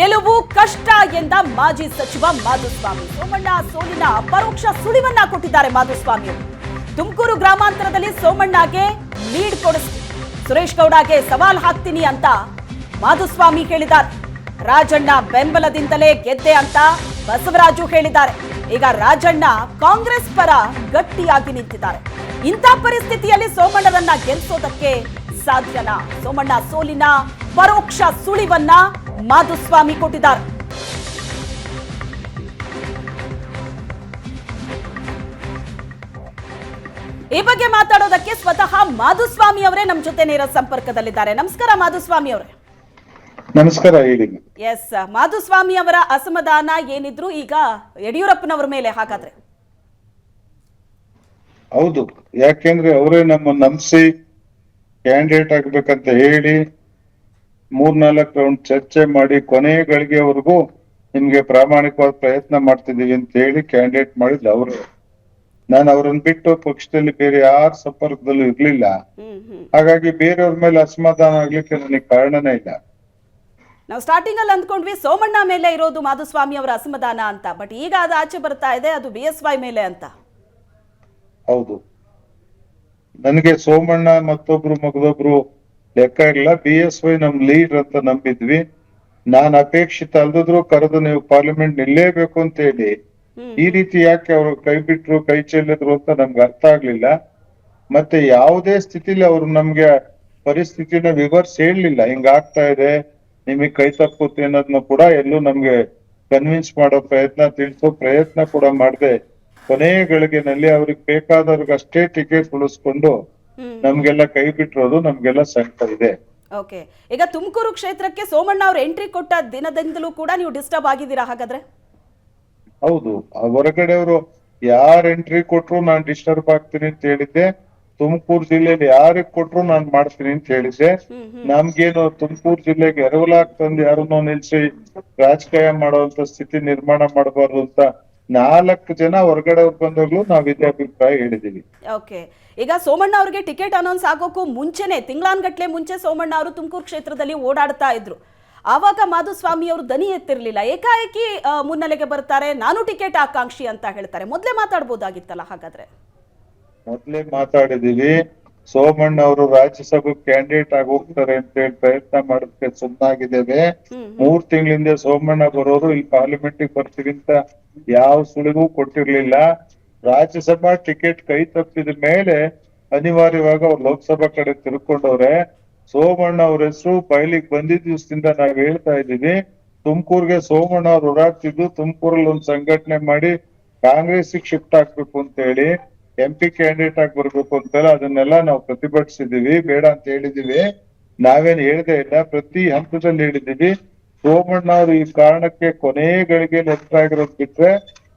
ಗೆಲುವು ಕಷ್ಟ ಎಂದ ಮಾಜಿ ಸಚಿವ ಮಾಧುಸ್ವಾಮಿ. ಸೋಮಣ್ಣ ಸೋಲಿನ ಪರೋಕ್ಷ ಸುಳಿವನ್ನ ಕೊಟ್ಟಿದ್ದಾರೆ ಮಾಧುಸ್ವಾಮಿ ತುಮಕೂರು ಗ್ರಾಮಾಂತರದಲ್ಲಿ ಸೋಮಣ್ಣಗೆ ಲೀಡ್ ಕೊಡಿಸ್ ಸುರೇಶ್ ಗೌಡಗೆ ಸವಾಲ್ ಹಾಕ್ತೀನಿ ಅಂತ ಮಾಧುಸ್ವಾಮಿ ಹೇಳಿದ್ದಾರೆ. ರಾಜಣ್ಣ ಬೆಂಬಲದಿಂದಲೇ ಗೆದ್ದೆ ಅಂತ ಬಸವರಾಜು ಹೇಳಿದ್ದಾರೆ. ಈಗ ರಾಜಣ್ಣ ಕಾಂಗ್ರೆಸ್ ಪರ ಗಟ್ಟಿಯಾಗಿ ನಿಂತಿದ್ದಾರೆ. ಇಂಥ ಪರಿಸ್ಥಿತಿಯಲ್ಲಿ ಸೋಮಣ್ಣರನ್ನ ಗೆಲ್ಲಿಸೋದಕ್ಕೆ ಸಾಧ್ಯನಾ? ಸೋಮಣ್ಣ ಸೋಲಿನ ಪರೋಕ್ಷ ಸುಳಿವನ್ನ ಮಾಧುಸ್ವಾಮಿ ಕೊಟ್ಟಿದ್ದಾರೆ. ಈ ಬಗ್ಗೆ ಮಾತಾಡೋದಕ್ಕೆ ಸ್ವತಃ ಮಾಧುಸ್ವಾಮಿ ಅವರೇ ನಮ್ಮ ಜೊತೆ ನೇರ ಸಂಪರ್ಕದಲ್ಲಿದ್ದಾರೆ. ನಮಸ್ಕಾರ ಮಾಧುಸ್ವಾಮಿ ಅವರೇ. ನಮಸ್ಕಾರ ಹೇಳಿ. ಎಸ್ ಮಾಧುಸ್ವಾಮಿ ಅವರ ಅಸಮಾಧಾನ ಏನಿದ್ರು ಈಗ ಯಡಿಯೂರಪ್ಪನವರ ಮೇಲೆ ಹಾಗಾದ್ರೆ? ಹೌದು. ಯಾಕೆಂದ್ರೆ ಅವರೇ ನಮ್ಮ ನಂಬಿಸಿ ಕ್ಯಾಂಡಿಡೇಟ್ ಆಗ್ಬೇಕಂತ ಹೇಳಿ ಮೂರ್ನಾಲ್ಕು ರೌಂಡ್ ಚರ್ಚೆ ಮಾಡಿ ಕೊನೆ ಗಳಿಗೆವರೆಗೂ ನಿಮ್ಗೆ ಪ್ರಾಮಾಣಿಕವಾದ ಪ್ರಯತ್ನ ಮಾಡ್ತಿದೀವಿ ಅಂತ ಹೇಳಿ ಕ್ಯಾಂಡಿಡೇಟ್ ಮಾಡಿದ್ಲು ಅವರು. ನಾನು ಅವ್ರನ್ನ ಬಿಟ್ಟು ಪಕ್ಷದಲ್ಲಿ ಬೇರೆ ಯಾರ ಸಂಪರ್ಕದಲ್ಲೂ ಇರ್ಲಿಲ್ಲ. ಹಾಗಾಗಿ ಬೇರೆಯವ್ರ ಮೇಲೆ ಅಸಮಾಧಾನ ಆಗ್ಲಿಕ್ಕೆ ನನಗೆ ಕಾರಣನೇ ಇಲ್ಲ. ನಾವು ಸ್ಟಾರ್ಟಿಂಗ್ ಅಲ್ಲಿ ಅಂದ್ಕೊಂಡ್ವಿ ಸೋಮಣ್ಣ ಮೇಲೆ ಇರೋದು ಮಾಧುಸ್ವಾಮಿ ಅವರ ಅಸಮಾಧಾನ ಅಂತ. ಬಟ್ ಈಗ ಅದು ಆಚೆ ಬರ್ತಾ ಇದೆ ಅದು ಬಿ ಎಸ್ ವೈ ಮೇಲೆ ಅಂತ. ಹೌದು. ನನಗೆ ಸೋಮಣ್ಣ ಮತ್ತೊಬ್ರು ಮಗದೊಬ್ರು ಲೆಕ್ಕ ಇಲ್ಲ ಬಿ ಎಸ್ ವೈ ನಮ್ ಲೀಡ್ ಅಂತ ನಂಬಿದ್ವಿ. ನಾನ್ ಅಪೇಕ್ಷಿತ ಅಲ್ದಿದ್ರು ಕರೆದು ನೀವು ಪಾರ್ಲಿಮೆಂಟ್ ನಿಲ್ಲೇಬೇಕು ಅಂತ ಹೇಳಿ. ಈ ರೀತಿ ಯಾಕೆ ಅವರು ಕೈ ಬಿಟ್ರು ಕೈ ಚೆಲ್ಲಿದ್ರು ಅಂತ ನಮ್ಗೆ ಅರ್ಥ ಆಗ್ಲಿಲ್ಲ. ಮತ್ತೆ ಯಾವುದೇ ಸ್ಥಿತಿಲಿ ಅವ್ರು ನಮ್ಗೆ ಪರಿಸ್ಥಿತಿನ ವಿವರ್ಸ್ ಹೇಳಲಿಲ್ಲ. ಹಿಂಗ ಆಗ್ತಾ ಇದೆ ನಿಮಗೆ ಕೈ ತಪ್ಪುತ್ತೆ ಅನ್ನೋದನ್ನ ಕೂಡ ಎಲ್ಲೂ ನಮ್ಗೆ ಕನ್ವಿನ್ಸ್ ಮಾಡೋ ಪ್ರಯತ್ನ ತಿಳಿಸೋ ಪ್ರಯತ್ನ ಕೂಡ ಮಾಡದೆ ಕೊನೆಯ ಗಳಿಗೆನಲ್ಲಿ ಅವ್ರಿಗೆ ಬೇಕಾದವ್ರಿಗೆ ಅಷ್ಟೇ ಟಿಕೆಟ್ ಉಳಿಸ್ಕೊಂಡು ನಮ್ಗೆಲ್ಲ ಕೈ ಬಿಟ್ಟಿರೋದು ನಮ್ಗೆಲ್ಲ ಸಂಕಟ ಇದೆ. ಓಕೆ. ಈಗ ತುಮಕೂರು ಕ್ಷೇತ್ರಕ್ಕೆ ಸೋಮಣ್ಣ ಅವ್ರು ಎಂಟ್ರಿ ಕೊಟ್ಟ ದಿನದಿಂದಲೂ ಕೂಡ ನೀವು ಡಿಸ್ಟರ್ಬ್ ಆಗಿದ್ದೀರಾ ಹಾಗಾದ್ರೆ? ಹೌದು. ಹೊರಗಡೆ ಅವರು ಯಾರ್ ಎಂಟ್ರಿ ಕೊಟ್ರು ನಾನ್ ಡಿಸ್ಟರ್ಬ್ ಆಗ್ತೀನಿ ಅಂತ ಹೇಳಿದ್ದೆ. ತುಮಕೂರು ಜಿಲ್ಲೆಯಲ್ಲಿ ಯಾರಿಗ್ ಕೊಟ್ರು ನಾನ್ ಮಾಡ್ತೀನಿ ಅಂತ ಹೇಳಿದ್ದೆ. ನಮ್ಗೇನು ತುಮಕೂರು ಜಿಲ್ಲೆಗೆ ಎರವಲಾಗ್ ತಂದು ಯಾರನ್ನೋ ನಿಲ್ಸಿ ರಾಜಕೀಯ ಮಾಡುವಂತ ಸ್ಥಿತಿ ನಿರ್ಮಾಣ ಮಾಡಬಾರ್ದು ಅಂತ ನಾಲ್ಕು ಜನ ಹೊರಗಡೆ ಬಂದಾಗ್ಲೂ ನಾವು ಇದೇ ಅಭಿಪ್ರಾಯ ಹೇಳಿದೀವಿ. ಓಕೆ. ಈಗ ಸೋಮಣ್ಣ ಅವರಿಗೆ ಟಿಕೆಟ್ ಅನೌನ್ಸ್ ಆಗೋಕ್ಕೂ ಮುಂಚೆನೆ ತಿಂಗಳಾನ್ಗಟ್ಲೆ ಮುಂಚೆ ಸೋಮಣ್ಣ ಅವರು ತುಮಕೂರು ಕ್ಷೇತ್ರದಲ್ಲಿ ಓಡಾಡ್ತಾ ಇದ್ರು. ಆವಾಗ ಮಾಧುಸ್ವಾಮಿ ಅವರು ದನಿ ಎತ್ತಿರ್ಲಿಲ್ಲ. ಏಕಾಏಕಿ ಮುನ್ನೆಲೆಗೆ ಬರ್ತಾರೆ ನಾನು ಟಿಕೆಟ್ ಆಕಾಂಕ್ಷಿ ಅಂತ ಹೇಳ್ತಾರೆ. ಮೊದಲೇ ಮಾತಾಡ್ಬೋದಾಗಿತ್ತಲ್ಲ ಹಾಗಾದ್ರೆ? ಮೊದ್ಲೇ ಮಾತಾಡಿದೀವಿ. ಸೋಮಣ್ಣ ಅವರು ರಾಜ್ಯಸಭೆ ಕ್ಯಾಂಡಿಡೇಟ್ ಆಗಿ ಹೋಗ್ತಾರೆ ಅಂತ ಹೇಳಿ ಪ್ರಯತ್ನ ಮಾಡೋದಕ್ಕೆ ಸುಮ್ಮನಾಗಿದ್ದೇವೆ ಮೂರ್ ತಿಂಗಳಿಂದ ಸೋಮಣ್ಣ ಬರೋರು ಇಲ್ಲಿ ಪಾರ್ಲಿಮೆಂಟ್ ಬರ್ತೀವಿ ಅಂತ ಯಾವ ಸುಳಿವು ಕೊಟ್ಟಿರ್ಲಿಲ್ಲ. ರಾಜ್ಯಸಭಾ ಟಿಕೆಟ್ ಕೈ ತಪ್ಪಿದ ಮೇಲೆ ಅನಿವಾರ್ಯವಾಗಿ ಅವ್ರು ಲೋಕಸಭಾ ಕಡೆ ತಿರ್ಕೊಂಡವ್ರೆ. ಸೋಮಣ್ಣ ಅವ್ರ ಹೆಸರು ಬಯಲಿಗೆ ಬಂದಿದ್ದ ದಿವಸದಿಂದ ನಾವ್ ಹೇಳ್ತಾ ಇದೀವಿ ತುಮಕೂರ್ಗೆ ಸೋಮಣ್ಣ ಅವ್ರು ಓಡಾಡ್ತಿದ್ದು ತುಮಕೂರಲ್ಲಿ ಒಂದ್ ಸಂಘಟನೆ ಮಾಡಿ ಕಾಂಗ್ರೆಸ್ ಶಿಫ್ಟ್ ಆಗ್ಬೇಕು ಅಂತ ಹೇಳಿ. ಎಂ ಪಿ ಕ್ಯಾಂಡಿಡೇಟ್ ಆಗಿ ಬರ್ಬೇಕು ಅಂತೆಲ್ಲ ಅದನ್ನೆಲ್ಲ ನಾವು ಪ್ರತಿಭಟಿಸಿದೀವಿ. ಬೇಡ ಅಂತ ಹೇಳಿದೀವಿ. ನಾವೇನ್ ಹೇಳದೆ ಇಲ್ಲ. ಪ್ರತಿ ಹಂತದಲ್ಲಿ ಹೇಳಿದೀವಿ. ಸೋಮಣ್ಣ ಅವರು ಈ ಕಾರಣಕ್ಕೆ ಕೊನೆ ಗಳಿಗೆ ಹೆಸರು ಆಗಿರೋದ್ ಬಿಟ್ರೆ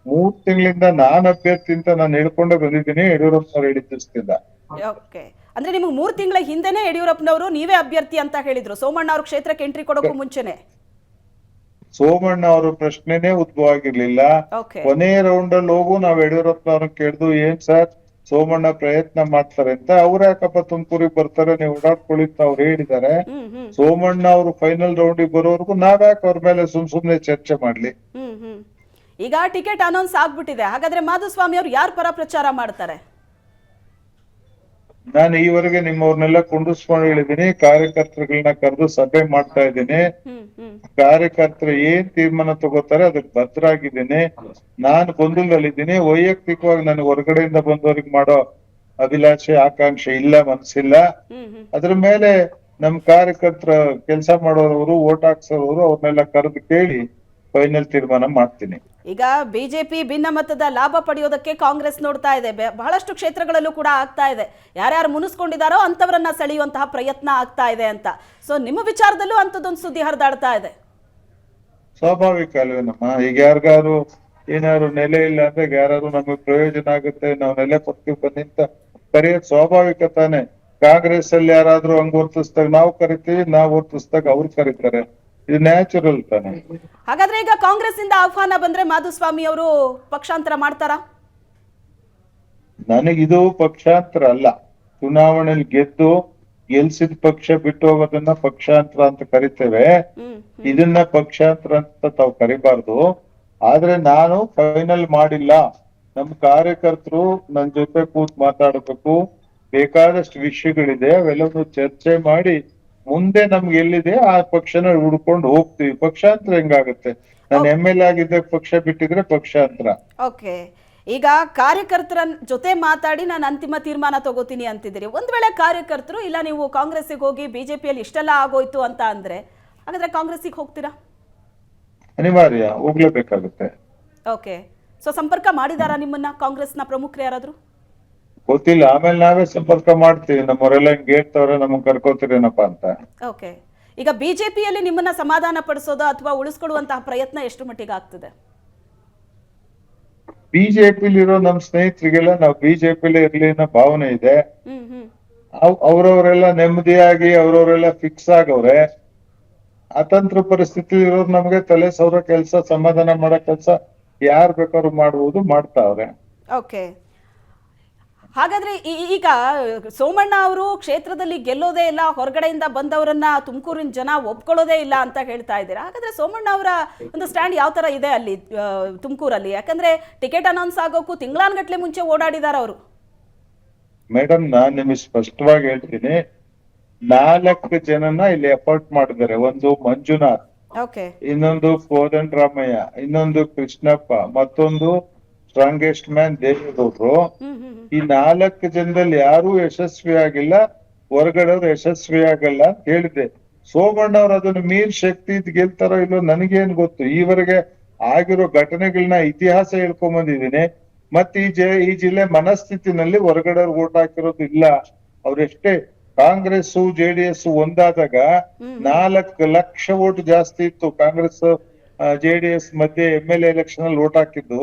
ಮೂರ್ ತಿಂಗಳಿಂದ ನಾನ್ ಅಭ್ಯರ್ಥಿ ಅಂತ ನಾನು ಹೇಳ್ಕೊಂಡೇ ಬಂದಿದ್ದೀನಿ. ಯಡಿಯೂರಪ್ಪ ಅವ್ರು ಹೇಳಿದ್ದಿಸ್ತಿಲ್ಲ ಓಕೆ. ಅಂದ್ರೆ ನಿಮ್ಗೆ ಮೂರ್ ತಿಂಗಳ ಹಿಂದೆನೆ ಯಡಿಯೂರಪ್ಪನವರು ನೀವೇ ಅಭ್ಯರ್ಥಿ ಅಂತ ಹೇಳಿದ್ರು. ಸೋಮಣ್ಣ ಅವ್ರ ಕ್ಷೇತ್ರಕ್ಕೆ ಎಂಟ್ರಿ ಕೊಡೋಕ್ಕೂ ಮುಂಚೆನೆ. ಸೋಮಣ್ಣ ಅವರ ಪ್ರಶ್ನೆನೇ ಉದ್ಭವ ಆಗಿರ್ಲಿಲ್ಲ ಕೊನೆಯ ಕೊನೆ ರೌಂಡ್ ಅಲ್ಲಿ ಹೋಗು ನಾವ್ ಯಡಿಯೂರಪ್ಪ ಅವ್ರನ್ನ ಕೇಳ್ದು ಏನ್ ಸರ್? ಸೋಮಣ್ಣ ಪ್ರಯತ್ನ ಮಾಡ್ತಾರೆ ಅಂತ. ಅವ್ರ ಯಾಕಪ್ಪ ತುಮಕೂರಿಗೆ ಬರ್ತಾರೆ ನೀವು ಓಡಾಡ್ಕೊಳ್ಳಿ ಅಂತ ಅವ್ರು ಹೇಳಿದ್ದಾರೆ. ಸೋಮಣ್ಣ ಅವರು ಫೈನಲ್ ರೌಂಡಿಗೆ ಬರೋವರೆಗೂ ನಾವ್ಯಾಕೆ ಅವ್ರ ಮೇಲೆ ಸುಮ್ ಸುಮ್ನೆ ಚರ್ಚೆ ಮಾಡ್ಲಿ? ಈಗ ಟಿಕೆಟ್ ಅನೌನ್ಸ್ ಆಗ್ಬಿಟ್ಟಿದೆ. ಹಾಗಾದ್ರೆ ಮಾಧುಸ್ವಾಮಿ ಅವರು ಯಾರ ಪರ ಪ್ರಚಾರ ಮಾಡ್ತಾರೆ? ನಾನು ಈವರೆಗೆ ನಿಮ್ಮವ್ರನ್ನೆಲ್ಲ ಕುಂಡಿಸ್ಕೊಂಡು ಹೇಳಿದೀನಿ ಕಾರ್ಯಕರ್ತರುಗಳನ್ನ ಕರೆದು ಸಭೆ ಮಾಡ್ತಾ ಇದ್ದೀನಿ. ಕಾರ್ಯಕರ್ತರು ಏನ್ ತೀರ್ಮಾನ ತಗೋತಾರೆ ಅದಕ್ಕೆ ಭದ್ರಾಗಿದ್ದೀನಿ. ನಾನು ಗೊಂದಲದಲ್ಲಿದ್ದೀನಿ. ವೈಯಕ್ತಿಕವಾಗಿ ನನಗೆ ಹೊರಗಡೆಯಿಂದ ಬಂದವ್ರಿಗೆ ಮಾಡೋ ಅಭಿಲಾಷೆ ಆಕಾಂಕ್ಷೆ ಇಲ್ಲ ಹ್ಮ್ ಅದ್ರ ಮೇಲೆ ನಮ್ ಕಾರ್ಯಕರ್ತರ ಕೆಲಸ ಮಾಡೋರವರು ಓಟ್ ಹಾಕ್ಸೋರವರು ಅವ್ರನ್ನೆಲ್ಲ ಕರೆದು ಕೇಳಿ ಫೈನಲ್ ತೀರ್ಮಾನ ಮಾಡ್ತೀನಿ. ಈಗ ಬಿಜೆಪಿ ಭಿನ್ನಮತದ ಲಾಭ ಪಡೆಯೋದಕ್ಕೆ ಕಾಂಗ್ರೆಸ್ ನೋಡ್ತಾ ಇದೆ. ಬಹಳಷ್ಟು ಕ್ಷೇತ್ರಗಳಲ್ಲೂ ಕೂಡ ಆಗ್ತಾ ಇದೆ. ಯಾರ್ಯಾರು ಮುನಿಸ್ಕೊಂಡಿದಾರೋ ಅಂತವರನ್ನ ಸೆಳೆಯುವಂತಹ ಪ್ರಯತ್ನ ಆಗ್ತಾ ಇದೆ ಅಂತ. ಸೊ ನಿಮ್ಮ ವಿಚಾರದಲ್ಲೂ ಅಂತದೊಂದು ಸುದ್ದಿ ಹರಿದಾಡ್ತಾ ಇದೆ. ಸ್ವಾಭಾವಿಕ ಅಲ್ವೇನಮ್ಮ ಈಗ ಯಾರಿಗಾರು ಏನಾದ್ರು ನೆಲೆ ಇಲ್ಲ ಅಂದ್ರೆ ಯಾರು ನಮಗೆ ಪ್ರಯೋಜನ ಆಗುತ್ತೆ ನಾವು ನೆಲೆ ಕೊಡ್ತೀವಿ ಬನ್ನಿ ಅಂತ. ಕರೆಯೋದ್ ಸ್ವಾಭಾವಿಕ ತಾನೆ. ಕಾಂಗ್ರೆಸ್ ಅಲ್ಲಿ ಯಾರಾದ್ರೂ ಹಂಗ್ ವರ್ತಿಸ್ದಾಗ ನಾವು ಕರಿತೀವಿ ನಾವು ವರ್ತಿಸ್ದಾಗ ಅವ್ರು ಕರೀತಾರೆ. ಇದು ನ್ಯಾಚುರಲ್ ತಾನೆ. ಹಾಗಾದ್ರೆ ಈಗ ಕಾಂಗ್ರೆಸ್ ಇಂದ ಆಹ್ವಾನ ಬಂದ್ರೆ ಮಾಧುಸ್ವಾಮಿ ಅವರು ಪಕ್ಷಾಂತರ ಮಾಡ್ತಾರಾ? ನನಗಿದು ಪಕ್ಷಾಂತರ ಅಲ್ಲ. ಚುನಾವಣೆಯಲ್ಲಿ ಗೆದ್ದು ಗೆಲ್ಸಿದ ಪಕ್ಷ ಬಿಟ್ಟು ಹೋಗೋದನ್ನ ಪಕ್ಷಾಂತರ ಅಂತ ಕರಿತೇವೆ. ಇದನ್ನ ಪಕ್ಷಾಂತರ ಅಂತ ತಾವು ಕರಿಬಾರ್ದು. ಆದ್ರೆ ನಾನು ಫೈನಲ್ ಮಾಡಿಲ್ಲ. ನಮ್ ಕಾರ್ಯಕರ್ತರು ನನ್ ಜೊತೆ ಕೂತ್ ಮಾತಾಡಬೇಕು. ಬೇಕಾದಷ್ಟು ವಿಷಯಗಳಿದೆ. ಅವೆಲ್ಲವನ್ನು ಚರ್ಚೆ ಮಾಡಿ ಮುಂದೆ ನಮ್ಗೆ ಎಲ್ಲಿದೆ ಆ ಪಕ್ಷನ ಹುಡ್ಕೊಂಡು ಹೋಗ್ತೀವಿ. ಪಕ್ಷಾಂತರ ಹೆಂಗಾಗುತ್ತೆ? ನಾನು ಎಂ ಎಲ್ ಆಗಿದ್ದಾಗ ಪಕ್ಷ ಬಿಟ್ಟಿದ್ರೆ ಪಕ್ಷಾಂತರ. ಓಕೆ ಈಗ ಕಾರ್ಯಕರ್ತರ ಜೊತೆ ಮಾತಾಡಿ ನಾನು ಅಂತಿಮ ತೀರ್ಮಾನ ತಗೋತೀನಿ ಅಂತಿದ್ದೀರಿ. ಒಂದ್ ವೇಳೆ ಕಾರ್ಯಕರ್ತರು ಇಲ್ಲ ನೀವು ಕಾಂಗ್ರೆಸ್ಸಿಗೆ ಹೋಗಿ ಬಿಜೆಪಿಯಲ್ಲಿ ಇಷ್ಟೆಲ್ಲ ಆಗೋಯ್ತು ಅಂತ ಅಂದ್ರೆ ಹಾಗಾದ್ರೆ ಕಾಂಗ್ರೆಸ್ಸಿಗೆ ಹೋಗ್ತೀರಾ? ಅನಿವಾರ್ಯ ಹೋಗ್ಲೇಬೇಕಾಗುತ್ತೆ. ಓಕೆ ಸೊ ಸಂಪರ್ಕ ಮಾಡಿದಾರಾ ನಿಮ್ಮನ್ನ ಕಾಂಗ್ರೆಸ್ನ ಪ್ರಮುಖರು ಯಾರಾದ್ರು? ಗೊತ್ತಿಲ್ಲ. ಆಮೇಲೆ ನಾವೇ ಸಂಪರ್ಕ ಮಾಡ್ತೀವಿ. ನಮ್ಮವರೆಲ್ಲ ಗೇಟ್ ತವರೇ ನಮಗ್ ಕರ್ಕೋತೀರೇನಪ್ಪ ಅಂತ. ಓಕೆ. ಈಗ ಬಿಜೆಪಿಯಲ್ಲಿ ನಿಮ್ಮನ್ನ ಸಮಾಧಾನ ಪಡಿಸೋದು ಅಥವಾ ಉಳಿಸ್ಕೊಳ್ಳುವಂತಹ ಪ್ರಯತ್ನ ಎಷ್ಟು ಮಟ್ಟಿಗೆ ಆಗ್ತದೆ? ಬಿಜೆಪಿಲಿರೋ ನಮ್ ಸ್ನೇಹಿತರಿಗೆಲ್ಲ ನಾವು ಬಿಜೆಪಿಲಿ ಇರ್ಲಿ ಅನ್ನೋ ಭಾವನೆ ಇದೆ. ಹ್ಮ್ ಹ್ಮ್. ಅವ್- ಅವ್ರವ್ರೆಲ್ಲ ನೆಮ್ಮದಿಯಾಗಿ ಅವ್ರವ್ರೆಲ್ಲ ಫಿಕ್ಸ್ ಆಗವ್ರೆ. ಅತಂತ್ರ ಪರಿಸ್ಥಿತಿ ಇರೋರು ನಮ್ಗೆ ತಲೆ ಸೌರ ಕೆಲಸ ಸಮಾಧಾನ ಮಾಡೋ ಕೆಲಸ ಯಾರ್ ಬೇಕಾದ್ರು ಮಾಡುವುದು ಮಾಡ್ತಾವ್ರೆ. ಓಕೆ. ಹಾಗಾದ್ರೆ ಈಗ ಸೋಮಣ್ಣ ಅವರು ಕ್ಷೇತ್ರದಲ್ಲಿ ಗೆಲ್ಲೋದೇ ಇಲ್ಲ ಹೊರಗಡೆಯಿಂದ ಬಂದವರನ್ನ ತುಮಕೂರಿನ ಜನ ಒಪ್ಕೊಳ್ಳೋದೇ ಇಲ್ಲ ಅಂತ ಹೇಳ್ತಾ ಇದ್ದೀರಾ? ಹಾಗಾದ್ರೆ ಸೋಮಣ್ಣ ಅವರ ಒಂದು ಸ್ಟ್ಯಾಂಡ್ ಯಾವ ತರ ಇದೆ ಅಲ್ಲಿ ತುಮಕೂರಲ್ಲಿ? ಯಾಕಂದ್ರೆ ಟಿಕೆಟ್ ಅನೌನ್ಸ್ ಆಗೋಕ್ಕೂ ತಿಂಗಳಾನ್ಗಟ್ಲೆ ಮುಂಚೆ ಓಡಾಡಿದಾರ ಅವರು. ಮೇಡಮ್ ನಾನ್ ನಿಮಗೆ ಸ್ಪಷ್ಟವಾಗಿ ಹೇಳ್ತೀನಿ. ನಾಲ್ಕು ಜನನ ಇಲ್ಲಿ ಅಪಾಯಿಂಟ್ ಮಾಡಿದ್ದಾರೆ. ಒಂದು ಮಂಜುನಾಥ್ ಇನ್ನೊಂದು ಕೋದಂಡರಾಮಯ್ಯ ಇನ್ನೊಂದು ಕೃಷ್ಣಪ್ಪ ಮತ್ತೊಂದು ಸ್ಟ್ರಾಂಗೆಸ್ಟ್ ಮ್ಯಾನ್ ದೇವೇಗೌಡರು. ಈ ನಾಲ್ಕು ಜನದಲ್ಲಿ ಯಾರು ಯಶಸ್ವಿ ಆಗಿಲ್ಲ ಹೊರಗಡೆಯವ್ರು ಯಶಸ್ವಿ ಆಗಲ್ಲ ಅಂತ ಹೇಳಿದೆ ಸೋಮಣ್ಣ ಅವ್ರು ಅದನ್ನ ಮೀನ್ ಶಕ್ತಿ ಇದ್ ಗೆಲ್ತಾರೋ ಇಲ್ಲೋ ನನಗೇನ್ ಗೊತ್ತು. ಈವರೆಗೆ ಆಗಿರೋ ಘಟನೆಗಳನ್ನ ಇತಿಹಾಸ ಹೇಳ್ಕೊಂಡ್ ಬಂದಿದ್ದೀನಿ. ಮತ್ತೆ ಈ ಜೆ ಈ ಜಿಲ್ಲೆ ಮನಸ್ಥಿತಿನಲ್ಲಿ ಹೊರಗಡೆ ಓಟ್ ಹಾಕಿರೋದು ಇಲ್ಲ. ಅವ್ರೆಷ್ಟೇ ಕಾಂಗ್ರೆಸ್ ಜೆಡಿಎಸ್ ಒಂದಾದಾಗ ನಾಲ್ಕು ಲಕ್ಷ ಓಟ್ ಜಾಸ್ತಿ ಇತ್ತು. ಕಾಂಗ್ರೆಸ್ ಜೆಡಿಎಸ್ ಮಧ್ಯೆ ಎಂ ಎಲ್ ಎಲೆಕ್ಷನ್ ಅಲ್ಲಿ ಓಟ್ ಹಾಕಿದ್ದು.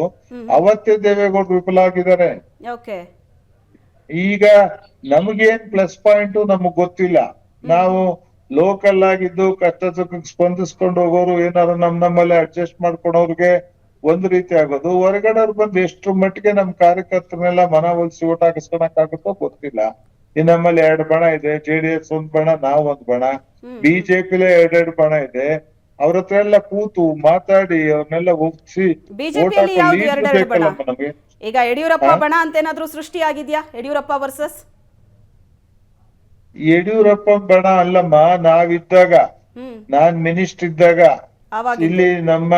ಅವತ್ತೇ ದೇವೇಗೌಡರು ವಿಫಲ ಆಗಿದ್ದಾರೆ. ಈಗ ನಮಗೇನ್ ಪ್ಲಸ್ ಪಾಯಿಂಟ್ ನಮಗ್ ಗೊತ್ತಿಲ್ಲ. ನಾವು ಲೋಕಲ್ ಆಗಿದ್ದು ಕಷ್ಟ ಸುಖಕ್ಕೆ ಸ್ಪಂದಿಸ್ಕೊಂಡು ಹೋಗೋರು ಏನಾದ್ರು ನಮ್ ನಮ್ಮಲ್ಲಿ ಅಡ್ಜಸ್ಟ್ ಮಾಡ್ಕೊಳೋರ್ಗೆ ಒಂದ್ ರೀತಿ ಆಗೋದು. ಹೊರಗಡೆಯವ್ರು ಬಂದು ಎಷ್ಟು ಮಟ್ಟಿಗೆ ನಮ್ ಕಾರ್ಯಕರ್ತರನ್ನೆಲ್ಲ ಮನವೊಲಿಸಿ ಓಟ್ ಹಾಕಿಸ್ಕೊಳಕ್ ಆಗುತ್ತೋ ಗೊತ್ತಿಲ್ಲ. ಈ ನಮ್ಮಲ್ಲಿ ಎರಡ್ ಬಣ ಇದೆ. ಜೆಡಿಎಸ್ ಒಂದ್ ಬಣ ನಾವ್ ಒಂದ್ ಬಣ. ಬಿಜೆಪಿಲೇ ಎರಡೆರಡು ಬಣ ಇದೆ. ಅವ್ರ ಹತ್ರ ಎಲ್ಲ ಕೂತು ಮಾತಾಡಿ ಅವ್ರನ್ನೆಲ್ಲ ಒಪ್ಸಿ ಯಾವ್ದು ಎರಡೆರಡು ಬಣ? ಈಗ ಯಡಿಯೂರಪ್ಪ ಬಣ ಅಂತ ಏನಾದ್ರೂ ಸೃಷ್ಟಿ ಆಗಿದ್ಯಾ? ಯಡಿಯೂರಪ್ಪ ವರ್ಸಸ್ ಯಡಿಯೂರಪ್ಪ ಬಣ ಅಲ್ಲಮ್ಮ ನಾವಿದ್ದಾಗ ನಾನ್ ಮಿನಿಸ್ಟರ್ ಇದ್ದಾಗ ಇಲ್ಲಿ ನಮ್ಮ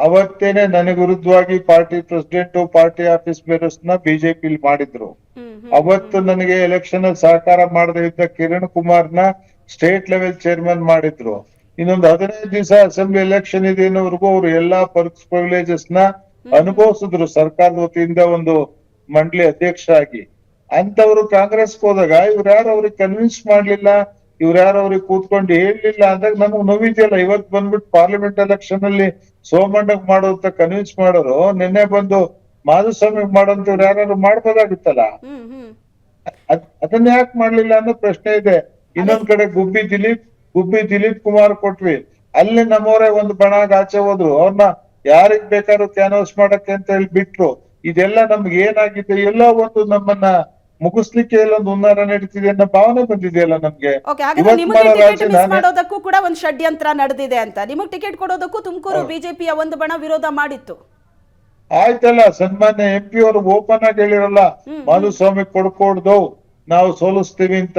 ಅವತ್ತೇನೆ ನನಗೆ ವಿರುದ್ಧವಾಗಿ ಪಾರ್ಟಿ ಪ್ರೆಸಿಡೆಂಟ್ ಪಾರ್ಟಿ ಆಫೀಸ್ ಬೇರಸ್ನ ಬಿಜೆಪಿ ಮಾಡಿದ್ರು. ಅವತ್ತು ನನಗೆ ಎಲೆಕ್ಷನ್ ಅಲ್ಲಿ ಸಹಕಾರ ಮಾಡದೇ ಇದ್ದ ಕಿರಣ್ ಕುಮಾರ್ನ ಸ್ಟೇಟ್ ಲೆವೆಲ್ ಚೇರ್ಮನ್ ಮಾಡಿದ್ರು. ಇನ್ನೊಂದು ಹದಿನೈದು ದಿವಸ ಅಸೆಂಬ್ಲಿ ಎಲೆಕ್ಷನ್ ಇದೆ ಅನ್ನೋವರೆಗೂ ಅವರು ಎಲ್ಲಾ ಪರ್ಕ್ಸ್ ಪ್ರಿವಿಲೇಜಸ್ನ ಅನುಭವಿಸಿದ್ರು ಸರ್ಕಾರದ ವತಿಯಿಂದ ಒಂದು ಮಂಡಳಿ ಅಧ್ಯಕ್ಷರಾಗಿ. ಅಂತವ್ರು ಕಾಂಗ್ರೆಸ್ ಹೋದಾಗ ಇವ್ರು ಯಾರು ಅವ್ರಿಗೆ ಕನ್ವಿನ್ಸ್ ಮಾಡ್ಲಿಲ್ಲ ಇವ್ರು ಯಾರು ಅವ್ರಿಗೆ ಕೂತ್ಕೊಂಡು ಹೇಳಲಿಲ್ಲ ಅಂದಾಗ ನಮಗ್ ನೋವಿದೆಯಲ್ಲ. ಇವತ್ ಬಂದ್ಬಿಟ್ಟು ಪಾರ್ಲಿಮೆಂಟ್ ಎಲೆಕ್ಷನ್ ಅಲ್ಲಿ ಸೋಮಣ್ಣಗ್ ಮಾಡೋ ಅಂತ ಕನ್ವಿನ್ಸ್ ಮಾಡೋರು ನಿನ್ನೆ ಬಂದು ಮಾಧುಸ್ವಾಮಿಗ್ ಮಾಡೋಂತವ್ರು ಯಾರು ಮಾಡ್ಬೋದಾಗಿತ್ತಲ್ಲ? ಅದನ್ನ ಯಾಕೆ ಮಾಡ್ಲಿಲ್ಲ ಅನ್ನೋ ಪ್ರಶ್ನೆ ಇದೆ. ಇನ್ನೊಂದ್ ಕಡೆ ಗುಬ್ಬಿ ದಿಲೀಪ್ ಗುಬ್ಬಿ ದಿಲೀಪ್ ಕುಮಾರ್ ಕೊಟ್ವಿ. ಅಲ್ಲಿ ನಮ್ಮವರೇ ಒಂದು ಬಣ ಆಚೆ ಹೋದ್ರು. ಅವ್ರನ್ನ ಯಾರಿಗ್ ಬೇಕಾದ್ರೂ ಕ್ಯಾನ್ವಸ್ ಮಾಡಕ್ಕೆ ಅಂತ ಹೇಳಿ ಬಿಟ್ರು. ಇದೆಲ್ಲ ನಮ್ಗೆ ಏನಾಗಿದೆ? ಎಲ್ಲ ಒಂದು ನಮ್ಮನ್ನ ಮುಗಿಸ್ಲಿಕ್ಕೆ ಎಲ್ಲೊಂದು ಉನ್ನಾರ ನಡೀತಿದೆ ಅನ್ನೋ ಭಾವನೆ ಬಂದಿದೆಯಲ್ಲ ನಮ್ಗೆ. ಮಾಡೋದಕ್ಕೂ ಕೂಡ ಒಂದು ಷಡ್ಯಂತ್ರ ನಡೆದಿದೆ ಅಂತ. ನಿಮಗೆ ಟಿಕೆಟ್ ಕೊಡೋದಕ್ಕೂ ತುಮಕೂರು ಬಿಜೆಪಿಯ ಒಂದು ಬಣ ವಿರೋಧ ಮಾಡಿತ್ತು. ಆಯ್ತಲ್ಲ ಸನ್ಮಾನ್ಯ ಎಂ ಪಿ ಅವರು ಓಪನ್ ಆಗಿ ಹೇಳಿರಲ್ಲ ಮಾಧುಸ್ವಾಮಿ ಕೊಡ್ಕೊಡ್ದು ನಾವು ಸೋಲಿಸ್ತೀವಿ ಅಂತ.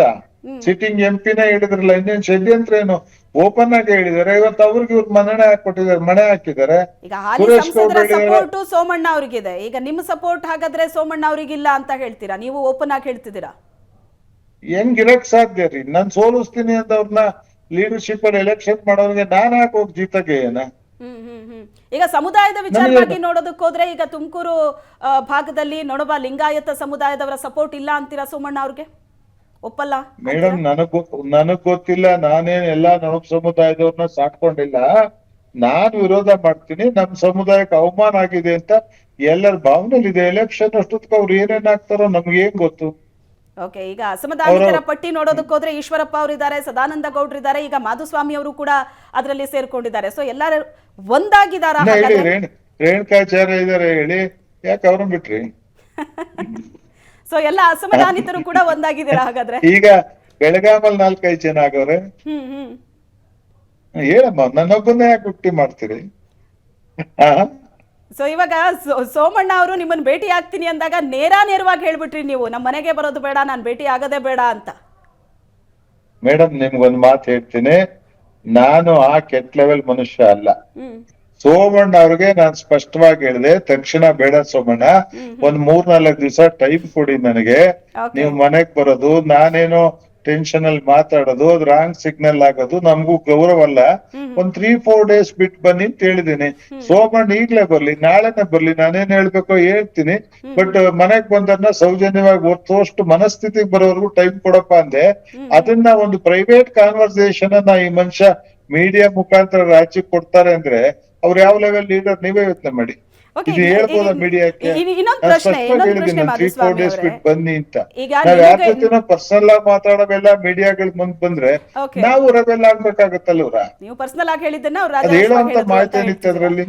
ಸಿಟ್ಟಿಂಗ್ ಎಂ ಪಿನೇ ಹೇಳಿದ್ರಲ್ಲ ಇನ್ನೇನ್ ಷಡ್ಯಂತ್ರ ಏನು? ಓಪನ್ ಆಗಿ ಹೇಳಿದ್ದಾರೆ. ಇವತ್ತು ಅವ್ರಿಗೆ ಇವ್ರು ಮನೆ ಹಾಕೊಟ್ಟಿದ್ದಾರೆ ಮನೆ ಹಾಕಿದ್ದಾರೆ. ಈಗ ಹಾಲಿ ಸಂಸದರ ಸಪೋರ್ಟ್ ಸೋಮಣ್ಣ ಅವ್ರಿಗಿದೆ. ಈಗ ನಿಮ್ಮ ಸಪೋರ್ಟ್ ಹಾಗಾದ್ರೆ ಸೋಮಣ್ಣ ಅವರಿಗಿಲ್ಲ ಅಂತ ಹೇಳ್ತೀರಾ? ನೀವು ಓಪನ್ ಆಗಿ ಹೇಳ್ತಿದ್ದೀರಾ? ಹೆಂಗ್ ಇರಕ್ ಸಾಧ್ಯ ರೀ? ನಾನ್ ಸೋಲಿಸ್ತೀನಿ ಅಂತ ಅವ್ರನ್ನ ಲೀಡರ್ಶಿಪ್ ಅಲ್ಲಿ ಎಲೆಕ್ಷನ್ ಮಾಡೋರಿಗೆ ನಾನ್ ಯಾಕೆ ಹೋಗಿ ಜೀತಗೆ ಏನ? ಹ್ಮ್ ಹ್ಮ್ ಹ್ಮ್. ಈಗ ಸಮುದಾಯದ ವಿಚಾರವಾಗಿ ನೋಡೋದಕ್ಕೆ ಹೋದ್ರೆ ಈಗ ತುಮಕೂರು ಭಾಗದಲ್ಲಿ ನೋಡಬ ಲಿಂಗಾಯತ ಸಮುದಾಯದವರ ಸಪೋರ್ಟ್ ಇಲ್ಲ ಅಂತೀರಾ ಸೋಮಣ್ಣ ಅವ್ರಿಗೆ? ಒಪ್ಪಲ್ಲ ಮೇಡಮ್ ನನಗ್ ನನಗ್ ಗೊತ್ತಿಲ್ಲ ನಾನೇನ್ ಎಲ್ಲಾ ನಮ್ಮ ಸಮುದಾಯದವ್ರನ್ನ ಸಾಕೊಂಡಿಲ್ಲ ನಾನ್ ವಿರೋಧ ಮಾಡ್ತೀನಿ ನಮ್ ಸಮುದಾಯಕ್ಕೆ ಅವಮಾನ ಆಗಿದೆ ಅಂತ ಎಲ್ಲರ ಭಾವನೆಯಲ್ಲಿ ಇದೆ ಎಲೆಕ್ಷನ್ ಅಷ್ಟೊತ್ತಿಗೆ ಅವ್ರು ಏನೇನ್ ಆಗ್ತಾರೋ ನಮ್ಗೆ ಏನ್ ಗೊತ್ತು? ಓಕೆ ಈಗ ಅಸಮಾಧಾನಿತರ ಪಟ್ಟಿ ನೋಡೋದಕ್ಕೆ ಹೋದ್ರೆ ಈಶ್ವರಪ್ಪ ಅವರಿದ್ದಾರೆ ಸದಾನಂದ ಗೌಡ್ರು ಇದ್ದಾರೆ ಈಗ ಮಾಧುಸ್ವಾಮಿ ಅವರು ಕೂಡ ಅದರಲ್ಲಿ ಸೇರ್ಕೊಂಡಿದ್ದಾರೆ. ಸೊ ಎಲ್ಲರೂ ಒಂದಾಗಿದಾರ ರೇಣುಕಾಚಾರ್ಯ ಇದಾರೆ ಹೇಳಿ ಯಾಕೆ ಅವ್ರನ್ನ ಬಿಟ್ರಿ? ಸೊ ಎಲ್ಲ ಅಸಮಾಧಾನಿತರು ಕೂಡ ಒಂದಾಗಿದ್ದೀರಾ ಹಾಗಾದ್ರೆ? ಈಗ ಬೆಳಗಾಮಲ್ಲಿ ನಾಲ್ಕೈದು ಜನ ಆಗವ್ರೆ. ಹ್ಮ್ ಹ್ಮ್. ಹೇಳಮ್ಮ ನನ್ನೊಬ್ಬನೇ ಯಾಕೆ ಹುಟ್ಟಿ ಮಾಡ್ತೀರಿ? ಸೊ ಇವಾಗ ಸೋಮಣ್ಣ ಅವರು ನಿಮ್ಮನ್ನ ಭೇಟಿ ಆಗ್ತೀನಿ ಅಂದಾಗ ನೇರ ನೇರವಾಗಿ ಹೇಳ್ಬಿಟ್ರಿ ನೀವು ನಮ್ಮ ಮನೆಗೆ ಬರೋದು ಬೇಡ ನಾನು ಭೇಟಿ ಆಗೋದೇ ಬೇಡ ಅಂತ. ಮೇಡಮ್ ನಿಮ್ಗೊಂದ್ ಮಾತು ಹೇಳ್ತೀನಿ. ನಾನು ಆ ಕೆಟ್ ಲೆವೆಲ್ ಮನುಷ್ಯ ಅಲ್ಲ. ಹ್ಮ್. ಸೋಮಣ್ಣ ಅವ್ರಿಗೆ ನಾನ್ ಸ್ಪಷ್ಟವಾಗಿ ಹೇಳಿದೆ ತಕ್ಷಣ ಬೇಡ ಸೋಮಣ್ಣ. ಒಂದ್ ಮೂರ್ ನಾಲ್ಕ್ ದಿವಸ ಟೈಮ್ ಕೊಡಿ ನನಗೆ. ನೀವು ಮನೆಗ್ ಬರೋದು ನಾನೇನೋ ಟೆನ್ಷನ್ ಅಲ್ಲಿ ಮಾತಾಡೋದು ಅದು ರಾಂಗ್ ಸಿಗ್ನಲ್ ಆಗೋದು ನಮಗೂ ಗೌರವ ಅಲ್ಲ. ಒಂದ್ ತ್ರೀ ಫೋರ್ ಡೇಸ್ ಬಿಟ್ ಬನ್ನಿ ಅಂತ ಹೇಳಿದೀನಿ ಸೋಮಣ್ಣ ಈಗ್ಲೇ ಬರ್ಲಿ ನಾಳೆನೆ ಬರ್ಲಿ ನಾನೇನ್ ಹೇಳ್ಬೇಕೋ ಹೇಳ್ತೀನಿ. ಬಟ್ ಮನೆಗ್ ಬಂದನ್ನ ಸೌಜನ್ಯವಾಗಿ ಒತ್ತೋಷ್ಟು ಮನಸ್ಥಿತಿಗೆ ಬರೋವರೆಗೂ ಟೈಮ್ ಕೊಡಪ್ಪ ಅಂದೆ. ಅದನ್ನ ಒಂದು ಪ್ರೈವೇಟ್ ಕಾನ್ವರ್ಸೇಷನ್ ಅನ್ನ ಈ ಮನುಷ್ಯ ಮೀಡಿಯಾ ಮುಖಾಂತರ ರಾಜ್ಯಕ್ಕೆ ಕೊಡ್ತಾರೆ ಅಂದ್ರೆ ಅವ್ರು ಯಾವ ಲೆವೆಲ್ ಲೀಡರ್ ನೀವೇ ಯೋಚನೆ ಮಾಡಿ. ಇದು ಮೀಡಿಯಾಕ್ಕೆ ತ್ರೀ ಫೋರ್ ಡೇಸ್ ಬಿಟ್ಟು ಬನ್ನಿ ಅಂತ. ನಾವ್ ಯಾರ ಪರ್ಸನಲ್ ಆಗಿ ಮಾತಾಡೋವೆಲ್ಲ ಮೀಡಿಯಾಗಳ ಮುಂದ್ ಬಂದ್ರೆ. ನಾವು ರೆಬೆಲ್ ಆಗ್ಬೇಕಾಗತ್ತಲ್ವ್ರ ನೀವು ಪರ್ಸನಲ್ ಆಗಿ ಹೇಳಿದ್ದನ್ನ ಅವ್ರು ಅದ್ ರಾಜಾರಾಮ್ ಹೇಳುವಂತ ಹೇಳಿದ್ರು ಮಾಹಿತಿ ಏನಿತ್ತು ಅದ್ರಲ್ಲಿ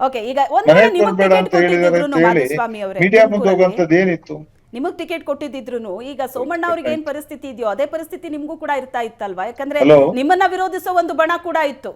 ಓಕೆ ಈಗ ಒಂದ್ ವೇಳೆ ಮನೆಗ್ ನಿಮಗ್ ಕೊಡ್ಬೇಡ ಟಿಕೆಟ್ ಅಂತ ಹೇಳಿದಾರೆ ಅಂತ ಹೇಳಿ. ಅವರೇ ಮೀಡಿಯಾ ಮುಂದೆ ಹೋಗುವಂತದ್ದು ಏನಿತ್ತು? ನಿಮಗ್ ಟಿಕೆಟ್ ಕೊಟ್ಟಿದ್ರು ಈಗ ಸೋಮಣ್ಣ ಅವ್ರಿಗೆ ಏನ್ ಪರಿಸ್ಥಿತಿ ಇದೆಯೋ ಅದೇ ಪರಿಸ್ಥಿತಿ ನಿಮ್ಗೂ ಕೂಡ ಇರ್ತಾ ಇತ್ತಲ್ವಾ? ಯಾಕಂದ್ರೆ ನಿಮ್ಮನ್ನ ವಿರೋಧಿಸೋ ಒಂದು ಬಣ ಕೂಡ ಇತ್ತು.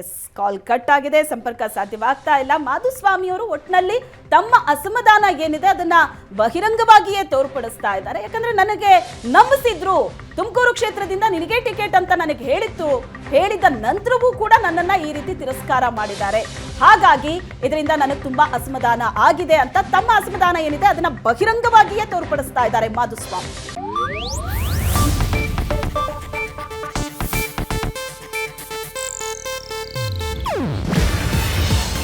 ಎಸ್, ಕಾಲ್ ಕಟ್ ಆಗಿದೆ ಸಂಪರ್ಕ ಸಾಧ್ಯವಾಗ್ತಾ ಇಲ್ಲ. ಮಾಧುಸ್ವಾಮಿ ಅವರು ಒಟ್ಟಿನಲ್ಲಿ ತಮ್ಮ ಅಸಮಾಧಾನ ಏನಿದೆ ಅದನ್ನ ಬಹಿರಂಗವಾಗಿಯೇ ತೋರ್ಪಡಿಸ್ತಾ ಇದ್ದಾರೆ. ಯಾಕಂದ್ರೆ ನನಗೆ ನಂಬಿಸಿದ್ರು. ತುಮಕೂರು ಕ್ಷೇತ್ರದಿಂದ ನಿನಗೆ ಟಿಕೆಟ್ ಅಂತ ನನಗೆ ಹೇಳಿತ್ತು. ಹೇಳಿದ ನಂತರವೂ ಕೂಡ ನನ್ನನ್ನ ಈ ರೀತಿ ತಿರಸ್ಕಾರ ಮಾಡಿದ್ದಾರೆ. ಹಾಗಾಗಿ ಇದರಿಂದ ನನಗೆ ತುಂಬಾ ಅಸಮಾಧಾನ ಆಗಿದೆ ಅಂತ ತಮ್ಮ ಅಸಮಾಧಾನ ಏನಿದೆ ಅದನ್ನ ಬಹಿರಂಗವಾಗಿಯೇ ತೋರ್ಪಡಿಸ್ತಾ ಇದ್ದಾರೆ ಮಾಧುಸ್ವಾಮಿ.